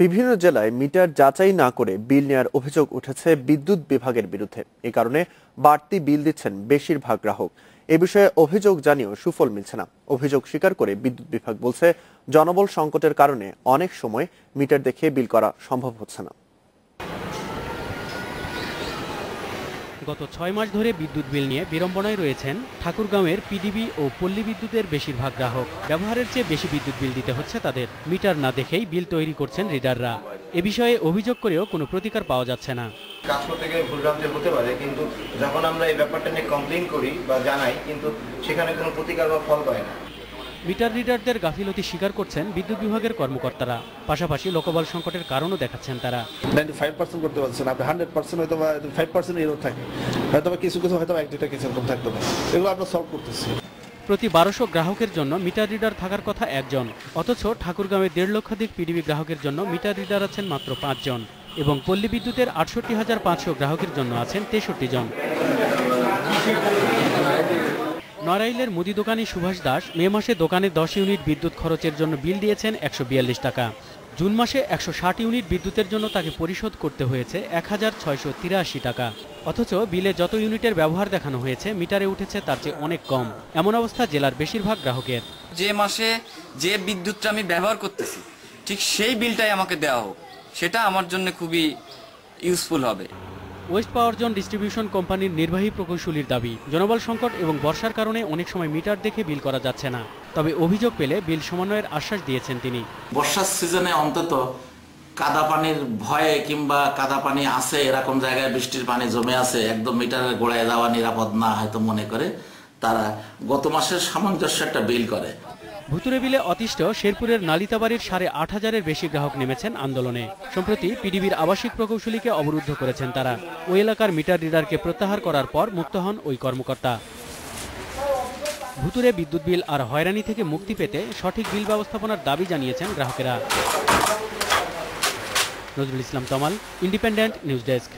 বিভিন্ন জেলায় মিটার যাচাই না করে বিল নেওয়ার অভিযোগ উঠেছে বিদ্যুৎ বিভাগের বিরুদ্ধে। এ কারণে বাড়তি বিল দিচ্ছেন বেশিরভাগ গ্রাহক। এ বিষয়ে অভিযোগ জানিয়েও সুফল মিলছে না। অভিযোগ স্বীকার করে বিদ্যুৎ বিভাগ বলছে, জনবল সংকটের কারণে অনেক সময় মিটার দেখে বিল করা সম্ভব হচ্ছে না। গত ছয় মাস ধরে বিদ্যুৎ বিল নিয়ে বিড়ম্বনায় রয়েছেন ঠাকুরগাঁওয়ের পিডিবি ও পল্লী বিদ্যুতের বেশিরভাগ গ্রাহক। ব্যবহারের চেয়ে বেশি বিদ্যুৎ বিল দিতে হচ্ছে তাদের। মিটার না দেখেই বিল তৈরি করছেন রিডাররা। এ বিষয়ে অভিযোগ করেও কোনো প্রতিকার পাওয়া যাচ্ছে না। কাজ করতে গেলে ভুলভ্রান্তি হতে পারে, কিন্তু যখন আমরা এই ব্যাপারটা নিয়ে কমপ্লেন করি বা জানাই, কিন্তু সেখানে কোনো প্রতিকার বা ফল পায় না। মিটার রিডারদের গাফিলতি স্বীকার করছেন বিদ্যুৎ বিভাগের কর্মকর্তারা। পাশাপাশি লোকবল সংকটের কারণও দেখাচ্ছেন তারা। নাইনটি ফাইভ পার্সেন্ট করতে পারছেন আপনি হান্ড্রেড পার্সেন্ট হয়তো বা ফাইভ পার্সেন্ট এরও থাকে হয়তো কিছু কিছু হয়তো এক দুটা কিছু এরকম থাকতে পারে। এগুলো আমরা সলভ করতেছি। প্রতি বারোশো গ্রাহকের জন্য মিটার রিডার থাকার কথা একজন অথচ ঠাকুরগাঁওয়ে দেড় লক্ষাধিক পিডিবি গ্রাহকের জন্য মিটার রিডার আছেন মাত্র পাঁচজন এবং পল্লী বিদ্যুতের আটষট্টি হাজার পাঁচশো গ্রাহকের জন্য আছেন তেষট্টি জন। নড়াইলের মুদি দোকানি সুভাষ দাস মে মাসে দোকানে দশ ইউনিট বিদ্যুৎ খরচের জন্য বিল দিয়েছেন একশো বিয়াল্লিশ টাকা। জুন মাসে একশো ষাট ইউনিট বিদ্যুতের জন্য তাকে পরিশোধ করতে হয়েছে এক হাজার ছয়শো তিরাশি টাকা। অথচ বিলে যত ইউনিটের ব্যবহার দেখানো হয়েছে, মিটারে উঠেছে তার চেয়ে অনেক কম। এমন অবস্থা জেলার বেশিরভাগ গ্রাহকের। যে মাসে যে বিদ্যুৎটা আমি ব্যবহার করতেছি, ঠিক সেই বিলটাই আমাকে দেওয়া হোক, সেটা আমার জন্য খুবই ইউজফুল হবে। ওয়েস্ট পাওয়ার জোন ডিস্ট্রিবিউশন কোম্পানির নির্বাহী প্রকৌশলীর দাবি, জনবল সংকট এবং বর্ষার কারণে অনেক সময় মিটার দেখে বিল করা যাচ্ছে না। তবে অভিযোগ পেলে বিল সমন্বয়ের আশ্বাস দিয়েছেন তিনি। বর্ষার সিজনে অন্তত কাদা পানির ভয়ে কিংবা কাদা পানি আছে, এরকম জায়গায় বৃষ্টির পানি জমে আছে, একদম মিটারের গোড়ায় যাওয়া নিরাপদ না হয়তো মনে করে, তারা গত মাসের সামঞ্জস্য একটা বিল করে। ভুতুরে বিলে অতিষ্ঠ শেরপুরের নালিতাবাড়ির সাড়ে আট হাজারের বেশি গ্রাহক নেমেছেন আন্দোলনে। সম্প্রতি পিডিবির আবাসিক প্রকৌশলীকে অবরুদ্ধ করেছেন তারা। ওই এলাকার মিটার রিডারকে প্রত্যাহার করার পর মুক্ত হন ওই কর্মকর্তা। ভুতুরে বিদ্যুৎ বিল আর হয়রানি থেকে মুক্তি পেতে সঠিক বিল ব্যবস্থাপনার দাবি জানিয়েছেন গ্রাহকেরা। Nazrul Islam Tamal, independent news desk.